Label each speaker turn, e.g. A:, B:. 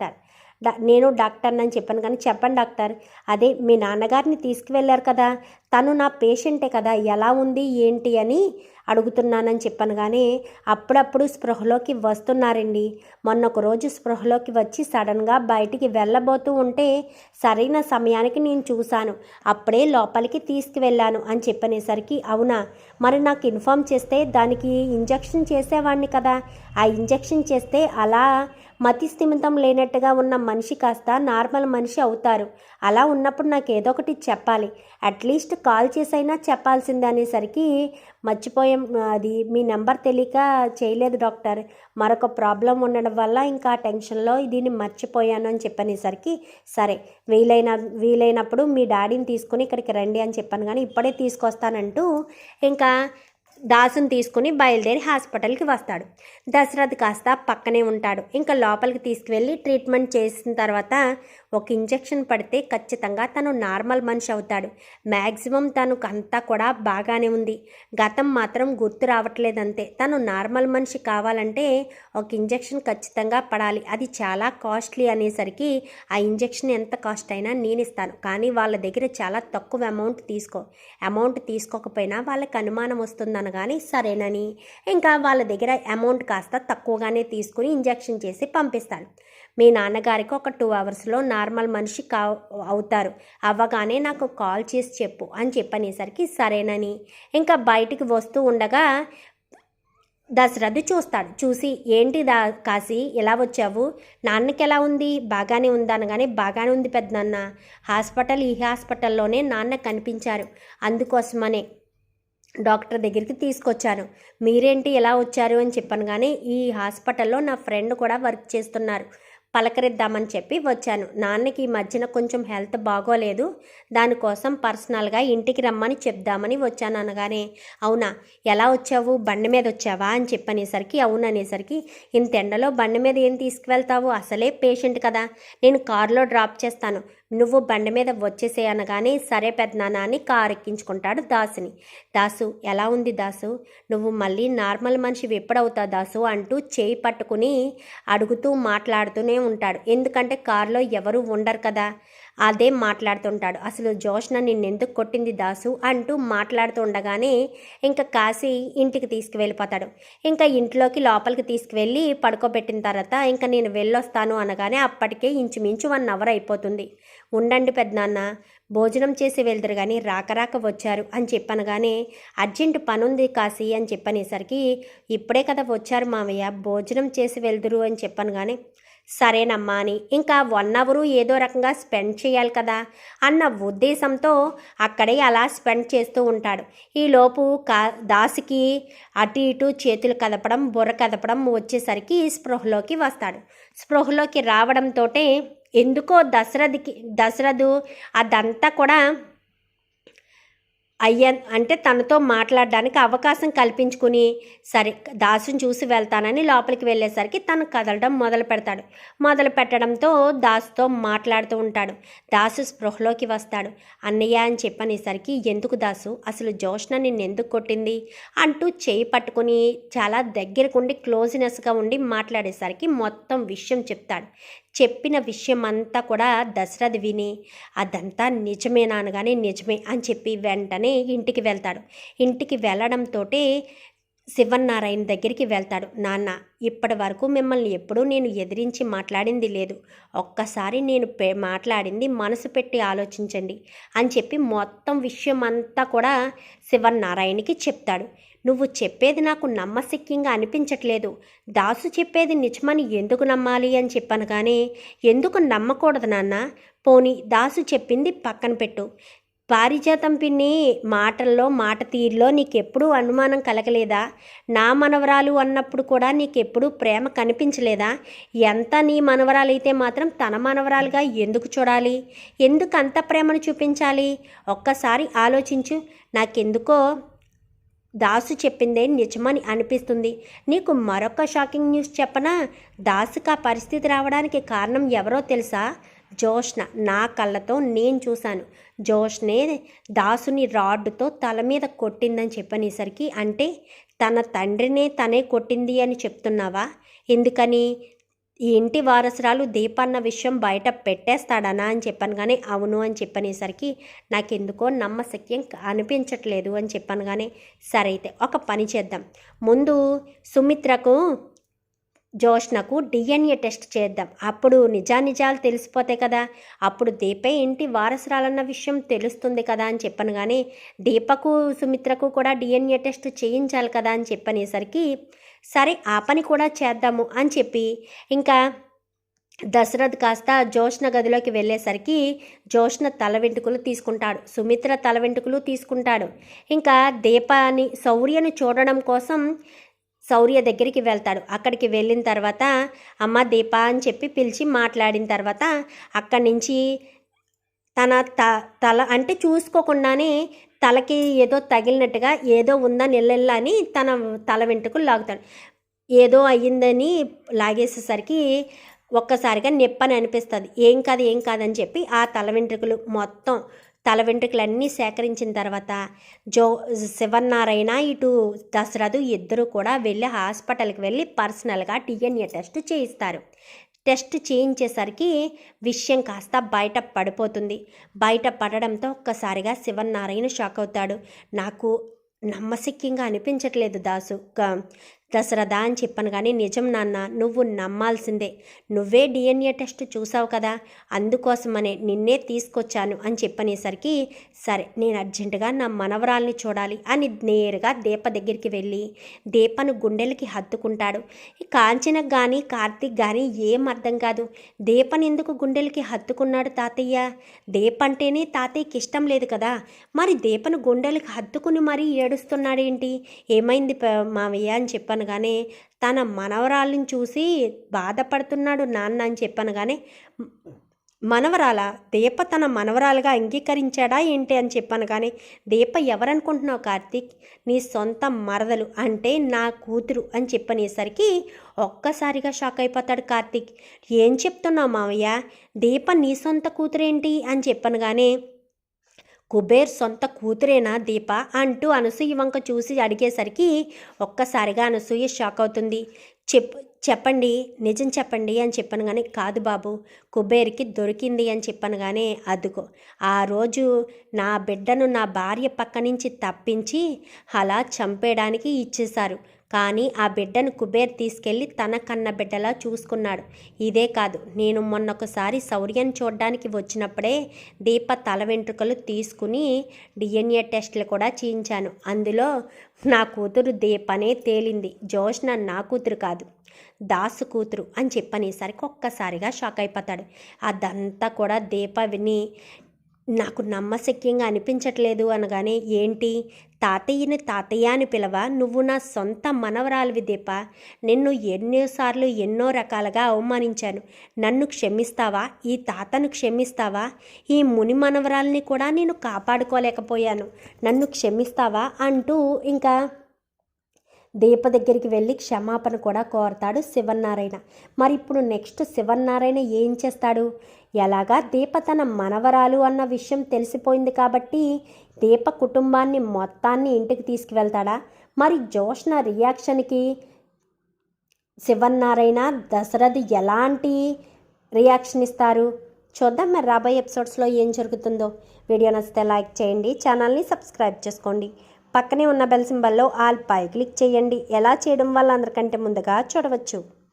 A: Doctor డా నేను doctor అని చెప్పాను కానీ చెప్పండి డాక్టర్. అదే మీ నాన్నగారిని తీసుకువెళ్ళారు కదా తను నా పేషెంటే కదా ఎలా ఉంది ఏంటి అని అడుగుతున్నానని చెప్పాను కానీ అప్పుడప్పుడు స్పృహలోకి వస్తున్నారండి. మొన్న ఒక రోజు స్పృహలోకి వచ్చి సడన్గా బయటికి వెళ్ళబోతూ ఉంటే సరైన సమయానికి నేను చూశాను. అప్పుడే లోపలికి తీసుకువెళ్ళాను అని చెప్పనేసరికి అవునా? మరి నాకు ఇన్ఫామ్ చేస్తే దానికి ఇంజెక్షన్ చేసేవాడిని కదా. ఆ ఇంజెక్షన్ చేస్తే అలా మతి స్థిమితం లేనట్టుగా ఉన్న మనిషి కాస్త నార్మల్ మనిషి అవుతారు. అలా ఉన్నప్పుడు నాకు ఏదో ఒకటి చెప్పాలి. అట్లీస్ట్ కాల్ చేసైనా చెప్పాల్సిందే అనేసరికి మర్చిపోయాం. అది మీ నెంబర్ తెలియక చేయలేదు డాక్టర్. మరొక ప్రాబ్లం ఉండడం వల్ల ఇంకా టెన్షన్లో దీన్ని మర్చిపోయాను అని చెప్పనేసరికి సరే వీలైన వీలైనప్పుడు మీ డాడీని తీసుకుని ఇక్కడికి రండి అని చెప్పాను. కానీ ఇప్పుడే తీసుకొస్తానంటూ ఇంకా దాసుని తీసుకుని బయలుదేరి హాస్పిటల్కి వస్తాడు. దశరథ్ కాస్త పక్కనే ఉంటాడు. ఇంకా లోపలికి తీసుకువెళ్ళి ట్రీట్మెంట్ చేసిన తర్వాత ఒక ఇంజెక్షన్ పడితే ఖచ్చితంగా తను నార్మల్ మనిషి అవుతాడు. మ్యాక్సిమం తనకు అంతా కూడా బాగానే ఉంది. గతం మాత్రం గుర్తు రావట్లేదంతే. తను నార్మల్ మనిషి కావాలంటే ఒక ఇంజెక్షన్ ఖచ్చితంగా పడాలి. అది చాలా కాస్ట్లీ అనేసరికి ఆ ఇంజెక్షన్ ఎంత కాస్ట్ అయినా నేను ఇస్తాను. కానీ వాళ్ళ దగ్గర చాలా తక్కువ అమౌంట్ తీసుకో. అమౌంట్ తీసుకోకపోయినా వాళ్ళకి అనుమానం వస్తుందనగాని సరేనని ఇంకా వాళ్ళ దగ్గర అమౌంట్ కాస్త తక్కువగానే తీసుకుని ఇంజెక్షన్ చేసి పంపిస్తాను మీ నాన్నగారికి ఒక టూ అవర్స్లో నార్మల్ మనిషి కా అవుతారు. అవ్వగానే నాకు కాల్ చేసి చెప్పు అని చెప్పనేసరికి సరేనని. ఇంకా బయటికి వస్తూ ఉండగా దశరథ్ చూస్తాడు. చూసి ఏంటి దా కాశీ ఎలా వచ్చావు? నాన్నకి ఎలా ఉంది? బాగానే ఉందా అనగానే బాగానే ఉంది పెద్దనాన్న. హాస్పిటల్ ఈ హాస్పిటల్లోనే నాన్న కనిపించారు. అందుకోసమనే డాక్టర్ దగ్గరికి తీసుకొచ్చాను. మీరేంటి ఎలా వచ్చారు అని చెప్పాను కానీ ఈ హాస్పిటల్లో నా ఫ్రెండ్ కూడా వర్క్ చేస్తున్నారు. పలకరిద్దామని చెప్పి వచ్చాను. నాన్నకి ఈ మధ్యన కొంచెం హెల్త్ బాగోలేదు. దానికోసం పర్సనల్గా ఇంటికి రమ్మని చెప్దామని వచ్చాను అనగానే అవునా? ఎలా వచ్చావు? బండి మీద వచ్చావా? అని చెప్పనేసరికి అవును అనేసరికి ఇంత ఎండలో బండి మీద ఏం తీసుకువెళ్తావు? అసలే పేషెంట్ కదా. నేను కారులో డ్రాప్ చేస్తాను. నువ్వు బండి మీద వచ్చేసే అనగానే సరే పెద్దనాన్న అని కారు ఎక్కించుకుంటాడు దాసుని. దాసు ఎలా ఉంది దాసు? నువ్వు మళ్ళీ నార్మల్ మనిషివి ఎప్పుడవుతావు దాసు? అంటూ చేయి పట్టుకుని అడుగుతూ మాట్లాడుతూనే ఉంటాడు. ఎందుకంటే కారులో ఎవరు ఉండరు కదా. అదే మాట్లాడుతుంటాడు. అసలు జోష్న నిన్నెందుకు కొట్టింది దాసు? అంటూ మాట్లాడుతూ ఉండగానే ఇంకా కాశీ ఇంటికి తీసుకువెళ్ళిపోతాడు. ఇంకా ఇంట్లోకి లోపలికి తీసుకువెళ్ళి పడుకోబెట్టిన తర్వాత ఇంకా నేను వెళ్ళొస్తాను అనగానే అప్పటికే ఇంచుమించు వన్ అవర్ అయిపోతుంది. ఉండండి పెద్దనాన్న భోజనం చేసి వెళ్తారు కానీ రాక రాక వచ్చారు అని చెప్పనగానే అర్జెంట్ పనుంది కాశీ అని చెప్పనేసరికి ఇప్పుడే కదా వచ్చారు మామయ్య భోజనం చేసి వెళ్దురు అని చెప్పనగానే కానీ సరేనమ్మా అని. ఇంకా వన్ అవరు ఏదో రకంగా స్పెండ్ చేయాలి కదా అన్న ఉద్దేశంతో అక్కడే అలా స్పెండ్ చేస్తూ ఉంటాడు. ఈలోపు కా దాసుకి అటు ఇటు చేతులు కదపడం బుర్ర కదపడం వచ్చేసరికి స్పృహలోకి వస్తాడు. స్పృహలోకి రావడంతో ఎందుకో దశరథికి దశరథు అదంతా కూడా అయ్య అంటే తనతో మాట్లాడడానికి అవకాశం కల్పించుకుని సరే దాసుని చూసి వెళ్తానని లోపలికి వెళ్ళేసరికి తను కదలడం మొదలు పెడతాడు. మొదలు పెట్టడంతో దాసుతో మాట్లాడుతూ ఉంటాడు. దాసు స్పృహలోకి వస్తాడు. అన్నయ్య అని చెప్పనేసరికి ఎందుకు దాసు? అసలు జోష్న నిన్ను ఎందుకు కొట్టింది? అంటూ చేయి పట్టుకుని చాలా దగ్గరకుండి క్లోజ్నెస్గా ఉండి మాట్లాడేసరికి మొత్తం విషయం చెప్తాడు. చెప్పిన విషయం అంతా కూడా దశరథ్ విని అదంతా నిజమేనా అనగానే నిజమే అని చెప్పి వెంటనే ఇంటికి వెళ్తాడు. ఇంటికి వెళ్ళడంతో శివన్నారాయణ దగ్గరికి వెళ్తాడు. నాన్న ఇప్పటి వరకు మిమ్మల్ని ఎప్పుడూ నేను ఎదిరించి మాట్లాడింది లేదు. ఒక్కసారి నేను పె మాట్లాడింది మనసు పెట్టి ఆలోచించండి అని చెప్పి మొత్తం విషయం అంతా కూడా శివన్నారాయణకి చెప్తాడు. నువ్వు చెప్పేది నాకు నమ్మశక్యంగా అనిపించట్లేదు. దాసు చెప్పేది నిజమని ఎందుకు నమ్మాలి అని చెప్పాను కానీ ఎందుకు నమ్మకూడదు నాన్న? పోనీ దాసు చెప్పింది పక్కన పెట్టు. పారిజాతం పిన్ని మాటల్లో మాట తీరులో నీకెప్పుడూ అనుమానం కలగలేదా? నా మనవరాలు అన్నప్పుడు కూడా నీకెప్పుడూ ప్రేమ కనిపించలేదా? ఎంత నీ మనవరాలైతే మాత్రం తన మనవరాలుగా ఎందుకు చూడాలి? ఎందుకు అంత ప్రేమను చూపించాలి? ఒక్కసారి ఆలోచించు. నాకెందుకో దాసు చెప్పిందే నిజమని అనిపిస్తుంది. నీకు మరొక షాకింగ్ న్యూస్ చెప్పనా? దాసుకు ఆ పరిస్థితి రావడానికి కారణం ఎవరో తెలుసా? జోష్న నా కళ్ళతో నేను చూశాను. జోష్నే దాసుని రాడ్డుతో తల మీద కొట్టిందని చెప్పనేసరికి అంటే తన తండ్రినే తనే కొట్టింది అని చెప్తున్నావా? ఎందుకని? ఈ ఇంటి వారసురాలు దీపన్న విషయం బయట పెట్టేస్తాడనా అని చెప్పాను కానీ అవును అని చెప్పనేసరికి నాకెందుకో నమ్మశక్యం అనిపించట్లేదు అని చెప్పాను కానీ సరైతే ఒక పని చేద్దాం. ముందు సుమిత్రకు జోష్నకు డిఎన్ఏ టెస్ట్ చేద్దాం. అప్పుడు నిజానిజాలు తెలిసిపోతాయి కదా. అప్పుడు దీపే ఇంటి వారసురాలన్న విషయం తెలుస్తుంది కదా అని చెప్పను కానీ దీపకు సుమిత్రకు కూడా డిఎన్ఏ టెస్ట్ చేయించాలి కదా అని చెప్పనేసరికి సరే ఆ పని కూడా చేద్దాము అని చెప్పి ఇంకా దశరథ్ కాస్త జోష్న గదిలోకి వెళ్ళేసరికి జోష్న తల వెంట్రుకలు తీసుకుంటాడు. సుమిత్ర తల వెంట్రుకలు తీసుకుంటాడు. ఇంకా దీపాని శౌర్యను చూడడం కోసం శౌర్య దగ్గరికి వెళ్తాడు. అక్కడికి వెళ్ళిన తర్వాత అమ్మ దీప అని చెప్పి పిలిచి మాట్లాడిన తర్వాత అక్కడి నుంచి తన త తల అంటే చూసుకోకుండానే తలకి ఏదో తగిలినట్టుగా ఏదో ఉందా నిల్లెల్లా అని తన తల వెంట్రుకలు లాగుతాడు. ఏదో అయ్యిందని లాగేసేసరికి ఒక్కసారిగా నొప్పని అనిపిస్తుంది. ఏం కాదు ఏం కాదని చెప్పి ఆ తల వెంట్రుకలు మొత్తం తల వెంట్రుకలన్నీ సేకరించిన తర్వాత జో శివన్నారాయణ ఇటు దశరథు ఇద్దరు కూడా వెళ్ళి హాస్పిటల్కి వెళ్ళి పర్సనల్గా డిఎన్ఏ టెస్ట్ చేయిస్తారు. టెస్ట్ చేయించేసరికి విషయం కాస్త బయట పడిపోతుంది. బయట పడడంతో ఒక్కసారిగా శివన్నారాయణ షాక్ అవుతాడు. నాకు నమ్మశక్యంగా అనిపించట్లేదు దాసు. క- దశరథ అని చెప్పాను కానీ నిజం నాన్న నువ్వు నమ్మాల్సిందే. నువ్వే డిఎన్ఏ టెస్ట్ చూసావు కదా అందుకోసమనే నిన్నే తీసుకొచ్చాను అని చెప్పనేసరికి సరే నేను అర్జెంటుగా నా మనవరాల్ని చూడాలి అని నేరుగా దీప దగ్గరికి వెళ్ళి దీపను గుండెలకి హత్తుకుంటాడు. కాంచనకు కానీ కార్తీక్ కానీ ఏం అర్థం కాదు. దీపని ఎందుకు గుండెలకి హత్తుకున్నాడు తాతయ్య? దీప అంటేనే తాతయ్యకి ఇష్టం లేదు కదా. మరి దీపను గుండెలకి హత్తుకుని మరీ ఏడుస్తున్నాడేంటి? ఏమైంది మావయ్య అని చెప్పాను కానీ తన మనవరాళ్ళని చూసి బాధపడుతున్నాడు నాన్న అని చెప్పాను కానీ మనవరాల? దీప తన మనవరాలుగా అంగీకరించాడా ఏంటి అని చెప్పాను కానీ దీప ఎవరనుకుంటున్నావు కార్తీక్? నీ సొంత మరదలు అంటే నా కూతురు అని చెప్పనేసరికి ఒక్కసారిగా షాక్ అయిపోతాడు కార్తీక్. ఏం చెప్తున్నావు మావయ్య? దీప నీ సొంత కూతురేంటి అని చెప్పాను కానీ కుబేర్ సొంత కూతురేనా దీప? అంటూ అనసూయ వంక చూసి అడిగేసరికి ఒక్కసారిగా అనసూయ షాక్ అవుతుంది. చెప్ చెప్పండి నిజం చెప్పండి అని చెప్పాను కానీ కాదు బాబు కుబేర్కి దొరికింది అని చెప్పాను కానీ అదుకో ఆ రోజు నా బిడ్డను నా భార్య పక్క నుంచి తప్పించి అలా చంపేయడానికి ఇచ్చేశారు. కానీ ఆ బిడ్డను కుబేర్ తీసుకెళ్ళి తన కన్న బిడ్డలా చూసుకున్నాడు. ఇదే కాదు నేను మొన్నొకసారి శౌర్యం చూడడానికి వచ్చినప్పుడే దీప తల వెంట్రుకలు తీసుకుని డిఎన్ఏ టెస్టులు కూడా చేయించాను. అందులో నా కూతురు దీపనే తేలింది. జోష్న నా కూతురు కాదు దాసు కూతురు అని చెప్పనేసరికి ఒక్కసారిగా షాక్ అయిపోతాడు. అదంతా కూడా దీప విని నాకు నమ్మశక్యంగా అనిపించట్లేదు అనగానే ఏంటి? తాతయ్యని తాతయ్య అని పిలవ? నువ్వు నా సొంత మనవరాలివి దీప. నిన్ను ఎన్నోసార్లు ఎన్నో రకాలుగా అవమానించాను. నన్ను క్షమిస్తావా? ఈ తాతను క్షమిస్తావా? ఈ ముని మనవరాల్ని కూడా నేను కాపాడుకోలేకపోయాను. నన్ను క్షమిస్తావా? అంటూ ఇంకా దీప దగ్గరికి వెళ్ళి క్షమాపణ కూడా కోరతాడు శివన్నారాయణ. మరి ఇప్పుడు నెక్స్ట్ శివన్నారాయణ ఏం చేస్తాడు? ఎలాగా దీప తన మనవరాలు అన్న విషయం తెలిసిపోయింది కాబట్టి దీప కుటుంబాన్ని మొత్తాన్ని ఇంటికి తీసుకువెళ్తాడా? మరి జోష్న రియాక్షన్కి శివన్నారాయణ దశరథ్ ఎలాంటి రియాక్షన్ ఇస్తారు? చూద్దాం మరి రాబోయే ఎపిసోడ్స్లో ఏం జరుగుతుందో. వీడియో నచ్చితే లైక్ చేయండి ఛానల్ని సబ్స్క్రైబ్ చేసుకోండి. పక్కనే ఉన్న బెల్ సింబల్లో ఆల్ పై క్లిక్ చేయండి. ఎలా చేయడం వల్ల అందరికంటే ముందుగా చూడవచ్చు.